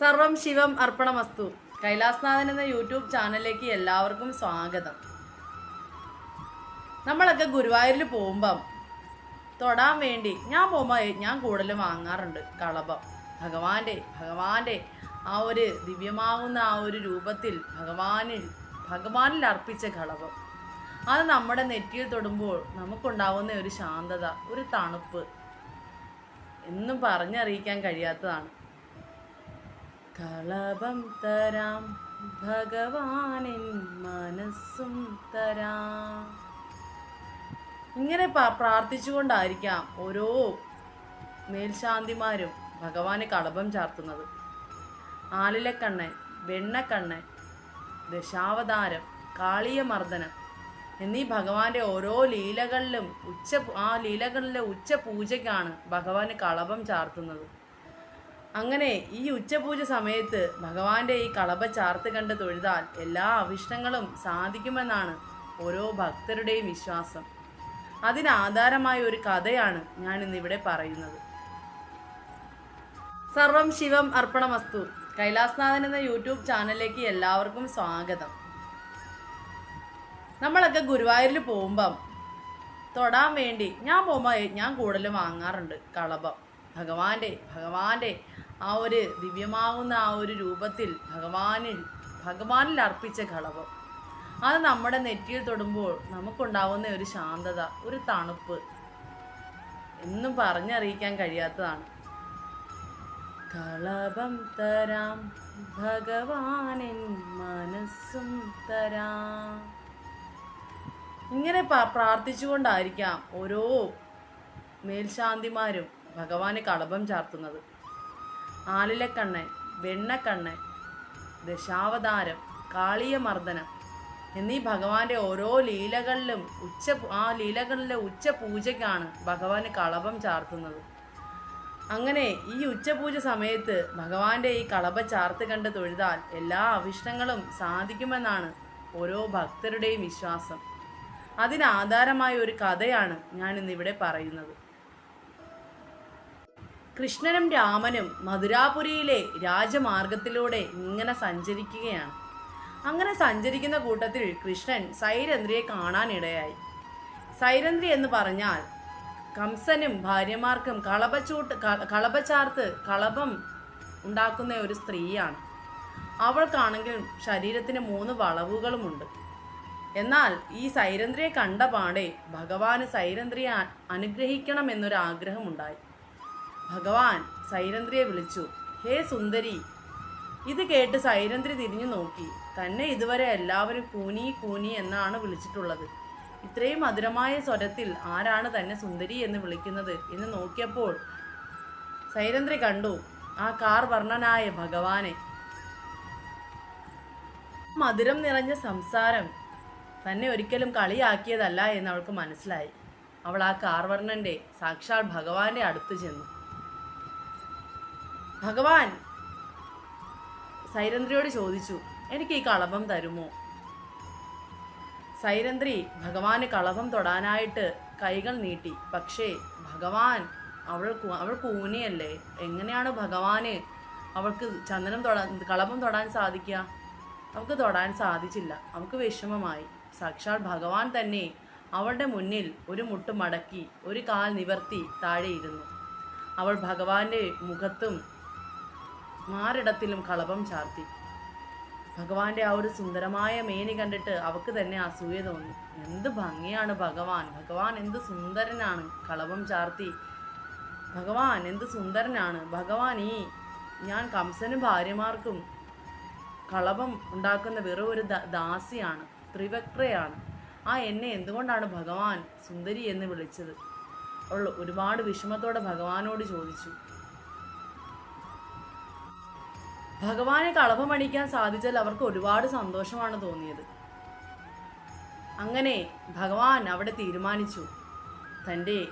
സർവം ശിവം അർപ്പണമസ്തു. കൈലാസ്നാഥൻ എന്ന യൂട്യൂബ് ചാനലിലേക്ക് എല്ലാവർക്കും സ്വാഗതം. നമ്മളൊക്കെ ഗുരുവായൂരിൽ പോകുമ്പം തൊടാൻ വേണ്ടി ഞാൻ പോകുമ്പോൾ ഞാൻ കൂടുതലും വാങ്ങാറുണ്ട് കളഭം. ഭഗവാന്റെ ഭഗവാന്റെ ആ ഒരു ദിവ്യമാവുന്ന ആ ഒരു രൂപത്തിൽ ഭഗവാനിൽ ഭഗവാനിൽ അർപ്പിച്ച കളഭം. അത് നമ്മുടെ നെറ്റിയിൽ തൊടുമ്പോൾ നമുക്കുണ്ടാവുന്ന ഒരു ശാന്തത ഒരു തണുപ്പ്. എന്നും പറഞ്ഞറിയിക്കാൻ കഴിയാത്തതാണ്. കളഭം തരാം ഭഗവാനിൻ മനസ്സും തരാം. ഇങ്ങനെ പ്രാർത്ഥിച്ചുകൊണ്ടായിരിക്കാം ഓരോ മേൽശാന്തിമാരും ഭഗവാന് കളഭം ചാർത്തുന്നത്. ആലിലക്കണ്ണൻ വെണ്ണക്കണ്ണൻ ദശാവതാരം കാളിയമർദ്ദനം എന്നീ ഭഗവാന്റെ ഓരോ ലീലകളിലും ഉച്ച ആ ലീലകളിലെ ഉച്ച പൂജയ്ക്കാണ് ഭഗവാന് കളഭം ചാർത്തുന്നത്. അങ്ങനെ ഈ ഉച്ചപൂജ സമയത്ത് ഭഗവാന്റെ ഈ കളഭ ചാർത്ത് കണ്ട് തൊഴുതാൽ എല്ലാ അവിഷ്ടങ്ങളും സാധിക്കുമെന്നാണ് ഓരോ ഭക്തരുടെയും വിശ്വാസം. അതിനാധാരമായ ഒരു കഥയാണ് ഞാൻ ഇന്നിവിടെ പറയുന്നത്. സർവം ശിവം അർപ്പണമസ്തു. കൈലാസ്നാഥൻ എന്ന യൂട്യൂബ് ചാനലിലേക്ക് എല്ലാവർക്കും സ്വാഗതം. നമ്മളൊക്കെ ഗുരുവായൂരിൽ പോകുമ്പം തൊടാൻ വേണ്ടി ഞാൻ പോകുമ്പോൾ ഞാൻ കൂടുതലും വാങ്ങാറുണ്ട് കളഭം. ഭഗവാന്റെ ഭഗവാന്റെ ആ ഒരു ദിവ്യമാവുന്ന ആ ഒരു രൂപത്തിൽ ഭഗവാനിൽ ഭഗവാനിൽ അർപ്പിച്ച കളഭം അത് നമ്മുടെ നെറ്റിയിൽ തൊടുമ്പോൾ നമുക്കുണ്ടാവുന്ന ഒരു ശാന്തത ഒരു തണുപ്പ് എന്നും പറഞ്ഞറിയിക്കാൻ കഴിയാത്തതാണ്. കളഭം തരാം ഭഗവാനിൻ മനസ്സും തരാം. ഇങ്ങനെ പ്രാർത്ഥിച്ചുകൊണ്ടായിരിക്കാം ഓരോ മേൽശാന്തിമാരും ഭഗവാന് കളഭം ചാർത്തുന്നത്. ആലിലക്കണ്ണൻ വെണ്ണക്കണ്ണൻ ദശാവതാരം കാളിയമർദ്ദനം എന്നീ ഭഗവാന്റെ ഓരോ ലീലകളിലും ഉച്ച ആ ലീലകളിലെ ഉച്ച പൂജയ്ക്കാണ് ഭഗവാന് കളഭം ചാർത്തുന്നത്. അങ്ങനെ ഈ ഉച്ചപൂജ സമയത്ത് ഭഗവാന്റെ ഈ കളഭ ചാർത്ത് കണ്ട് തൊഴുതാൽ എല്ലാ അവിഷ്ടങ്ങളും സാധിക്കുമെന്നാണ് ഓരോ ഭക്തരുടെയും വിശ്വാസം. അതിനാധാരമായ ഒരു കഥയാണ് ഞാൻ ഇന്നിവിടെ പറയുന്നത്. കൃഷ്ണനും രാമനും മധുരാപുരിയിലെ രാജമാർഗത്തിലൂടെ ഇങ്ങനെ സഞ്ചരിക്കുകയാണ്. അങ്ങനെ സഞ്ചരിക്കുന്ന കൂട്ടത്തിൽ കൃഷ്ണൻ സൈരന്ധ്രിയെ കാണാനിടയായി. സൈരന്ധ്രി എന്ന് പറഞ്ഞാൽ കംസനും ഭാര്യമാർക്കും കളപച്ചൂട്ട് കളപചാർത്ത് കളപം ഉണ്ടാക്കുന്ന ഒരു സ്ത്രീയാണ്. അവൾക്കാണെങ്കിൽ ശരീരത്തിന് മൂന്ന് വളവുകളുമുണ്ട്. എന്നാൽ ഈ സൈരന്ധ്രിയെ കണ്ട പാടെ ഭഗവാന് സൈരന്ധ്രിയെ അ- അനുഗ്രഹിക്കണം എന്നൊരു ആഗ്രഹമുണ്ടായി ഭഗവാൻ സൈരന്ധ്രിയെ വിളിച്ചു ഹേ സുന്ദരി. ഇത് കേട്ട് സൈരന്ധ്രി തിരിഞ്ഞു നോക്കി. തന്നെ ഇതുവരെ എല്ലാവരും കൂനി കൂനി എന്നാണ് വിളിച്ചിട്ടുള്ളത്. ഇത്രയും മധുരമായ സ്വരത്തിൽ ആരാണ് തന്നെ സുന്ദരി എന്ന് വിളിക്കുന്നത്? എന്ന് നോക്കിയപ്പോൾ സൈരന്ധ്രി കണ്ടു ആ കാർ വർണനായ ഭഗവാനെ. മധുരം നിറഞ്ഞ സംസാരം തന്നെ ഒരിക്കലും കളിയാക്കിയതല്ല എന്ന് അവൾക്ക് മനസ്സിലായി. അവൾ ആ കാർവർണന്റെ സാക്ഷാൽ ഭഗവാന്റെ അടുത്ത് ചെന്നു. ഭഗവാൻ സൈരന്ധ്രിയോട് ചോദിച്ചു എനിക്ക് ഈ കളഭം തരുമോ? സൈരന്ധ്രി ഭഗവാന് കളഭം തൊടാനായിട്ട് കൈകൾ നീട്ടി. പക്ഷേ ഭഗവാൻ അവൾ അവൾ കൂനിയല്ലേ എങ്ങനെയാണ് ഭഗവാന് അവൾക്ക് ചന്ദനം തൊടാൻ കളഭം തൊടാൻ സാധിക്കുക? അവൾക്ക് തൊടാൻ സാധിച്ചില്ല. അവൾക്ക് വിഷമമായി. സാക്ഷാൽ ഭഗവാൻ തന്നെ അവളുടെ മുന്നിൽ ഒരു മുട്ട് മടക്കി ഒരു കാൽ നിവർത്തി താഴെയിരുന്നു അവൾ ഭഗവാന്റെ മുഖത്തും മാറിടത്തിലും കളഭം ചാർത്തി. ഭഗവാന്റെ ആ ഒരു സുന്ദരമായ മേനി കണ്ടിട്ട് അവക്ക് തന്നെ അസൂയ തോന്നി. എന്ത് ഭംഗിയാണ് ഭഗവാൻ. ഭഗവാൻ എന്ത് സുന്ദരനാണ്. കളഭം ചാർത്തി. ഭഗവാൻ എന്ത് സുന്ദരനാണ്. ഭഗവാൻ ഈ ഞാൻ കംസനും ഭാര്യമാർക്കും കളഭം ഉണ്ടാക്കുന്ന വെറും ഒരു ദാസിയാണ്. ത്രിവക്രയാണ്. ആ എന്നെ എന്തുകൊണ്ടാണ് ഭഗവാൻ സുന്ദരി എന്ന് വിളിച്ചത്? അവൾ ഒരുപാട് വിഷമത്തോടെ ഭഗവാനോട് ചോദിച്ചു. ഭഗവാനെ കളഭമണിക്കാൻ സാധിച്ചാൽ അവർക്ക് ഒരുപാട് സന്തോഷമാണ് തോന്നിയത്. അങ്ങനെ ഭഗവാൻ അവിടെ തീരുമാനിച്ചു. തന്റെ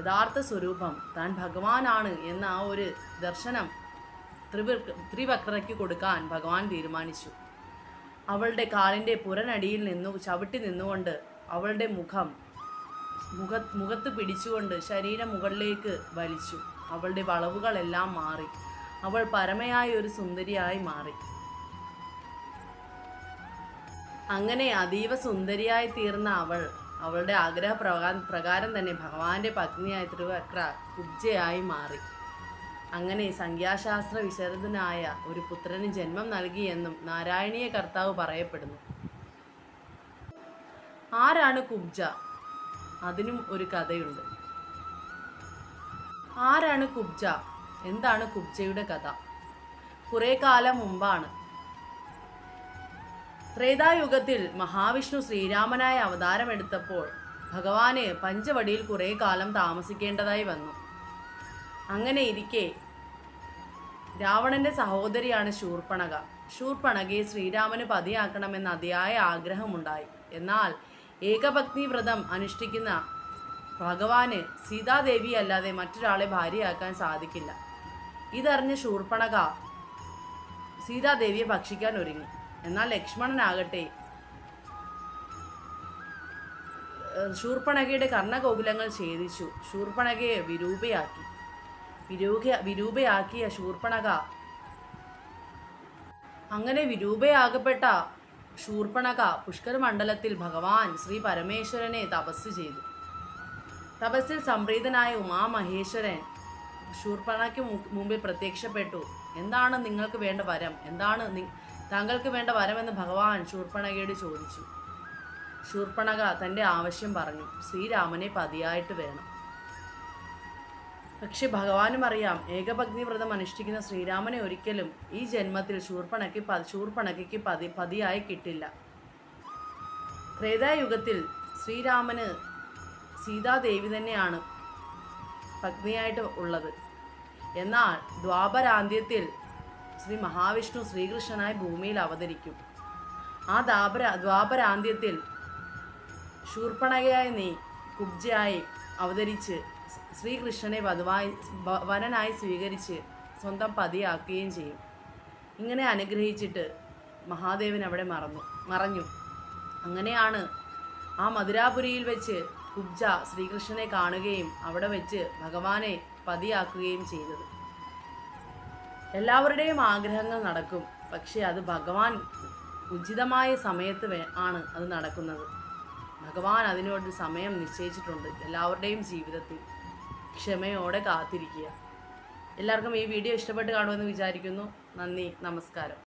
യഥാർത്ഥ സ്വരൂപം താൻ ഭഗവാനാണ് എന്ന ആ ഒരു ദർശനം ത്രിവ ത്രിവക്രയ്ക്ക് കൊടുക്കാൻ ഭഗവാൻ തീരുമാനിച്ചു. അവളുടെ കാലിന്റെ പുരനടിയിൽ നിന്നു ചവിട്ടി നിന്നുകൊണ്ട് അവളുടെ മുഖം മുഖ മുഖത്ത് പിടിച്ചുകൊണ്ട് ശരീരം മുകളിലേക്ക് വലിച്ചു. അവളുടെ വളവുകളെല്ലാം മാറി. അവൾ പരമയായ ഒരു സുന്ദരിയായി മാറി. അങ്ങനെ അതീവ സുന്ദരിയായി തീർന്ന അവൾ അവളുടെ ആഗ്രഹ പ്രകാരം തന്നെ ഭഗവാന്റെ പത്നിയായ തിരുവക്ര കുബ്ജയായി മാറി. അങ്ങനെ സംഖ്യാശാസ്ത്ര വിശരദനായ ഒരു പുത്രന് ജന്മം നൽകിയെന്നും നാരായണീയ കർത്താവ് പറയപ്പെടുന്നു. ആരാണ് കുബ്ജ? അതിനും ഒരു കഥയുണ്ട്. ആരാണ് കുബ്ജ? എന്താണ് കുബ്ജയുടെ കഥ? കുറേ കാലം മുമ്പാണ്. ത്രേതായുഗത്തിൽ മഹാവിഷ്ണു ശ്രീരാമനായ അവതാരമെടുത്തപ്പോൾ ഭഗവാന് പഞ്ചവടിയിൽ കുറേ കാലം താമസിക്കേണ്ടതായി വന്നു. അങ്ങനെ ഇരിക്കെ രാവണന്റെ സഹോദരിയാണ് ശൂർപ്പണക. ശൂർപ്പണകയെ ശ്രീരാമന് പതിയാക്കണമെന്ന അതിയായ ആഗ്രഹമുണ്ടായി. എന്നാൽ ഏകപത്നി വ്രതം അനുഷ്ഠിക്കുന്ന ഭഗവാന് സീതാദേവി അല്ലാതെ മറ്റൊരാളെ ഭാര്യയാക്കാൻ സാധിക്കില്ല. ഇതറിഞ്ഞ ശൂർപ്പണക സീതാദേവിയെ ഭക്ഷിക്കാൻ ഒരുങ്ങി. എന്നാൽ ലക്ഷ്മണനാകട്ടെ ശൂർപ്പണകയുടെ കർണഗോകുലങ്ങൾ ഛേദിച്ചു. ശൂർപ്പണകയെ വിരൂപയാക്കി. വിരൂപ വിരൂപയാക്കിയ ശൂർപ്പണക അങ്ങനെ വിരൂപയാകപ്പെട്ട ശൂർപ്പണക പുഷ്കര മണ്ഡലത്തിൽ ഭഗവാൻ ശ്രീ പരമേശ്വരനെ തപസ് ചെയ്തു. തപസ്സിൽ സംപ്രീതനായ ഉമാമഹേശ്വരൻ ശൂർപ്പണയ്ക്ക് മുമ്പിൽ പ്രത്യക്ഷപ്പെട്ടു. എന്താണ് നിങ്ങൾക്ക് വേണ്ട വരം? എന്താണ് താങ്കൾക്ക് വേണ്ട വരമെന്ന് ഭഗവാൻ ശൂർപ്പണകയോട് ചോദിച്ചു. ശൂർപ്പണക തന്റെ ആവശ്യം പറഞ്ഞു. ശ്രീരാമനെ പതിയായിട്ട് വേണം. പക്ഷെ ഭഗവാനും അറിയാം ഏകഭഗ്നി വ്രതം അനുഷ്ഠിക്കുന്ന ശ്രീരാമനെ ഒരിക്കലും ഈ ജന്മത്തിൽ ശൂർപ്പണയ്ക്ക് പ- ശൂർപ്പണയ്ക്ക് പതി പതിയായി കിട്ടില്ല. ത്രേതായുഗത്തിൽ ശ്രീരാമന് സീതാദേവി തന്നെയാണ് പത്നിയായിട്ട് ഉള്ളത്. എന്നാൽ ദ്വാപരാന്ത്യത്തിൽ ശ്രീ മഹാവിഷ്ണു ശ്രീകൃഷ്ണനായി ഭൂമിയിൽ അവതരിക്കും. ആ ദ്വാപര ദ്വാപരാന്ത്യത്തിൽ ശൂർപ്പണകയായി നീ കുബ്ജയായി അവതരിച്ച് ശ്രീകൃഷ്ണനെ വധുവായി വനനായി സ്വീകരിച്ച് സ്വന്തം പതിയാക്കുകയും ചെയ്യും. ഇങ്ങനെ അനുഗ്രഹിച്ചിട്ട് മഹാദേവൻ അവിടെ മറന്നു മറഞ്ഞു. അങ്ങനെയാണ് ആ മധുരാപുരിയിൽ വെച്ച് കുബ്ജ ശ്രീകൃഷ്ണനെ കാണുകയും അവിടെ വെച്ച് ഭഗവാനെ പതിയാക്കുകയും ചെയ്തത്. എല്ലാവരുടെയും ആഗ്രഹങ്ങൾ നടക്കും. പക്ഷേ അത് ഭഗവാൻ ഉചിതമായ സമയത്ത് ആണ് അത് നടക്കുന്നത്. ഭഗവാൻ അതിനോട് സമയം നിശ്ചയിച്ചിട്ടുണ്ട് എല്ലാവരുടെയും ജീവിതത്തിൽ. ക്ഷമയോടെ കാത്തിരിക്കുക. എല്ലാവർക്കും ഈ വീഡിയോ ഇഷ്ടപ്പെട്ട് കാണുമെന്ന് വിചാരിക്കുന്നു. നന്ദി നമസ്കാരം.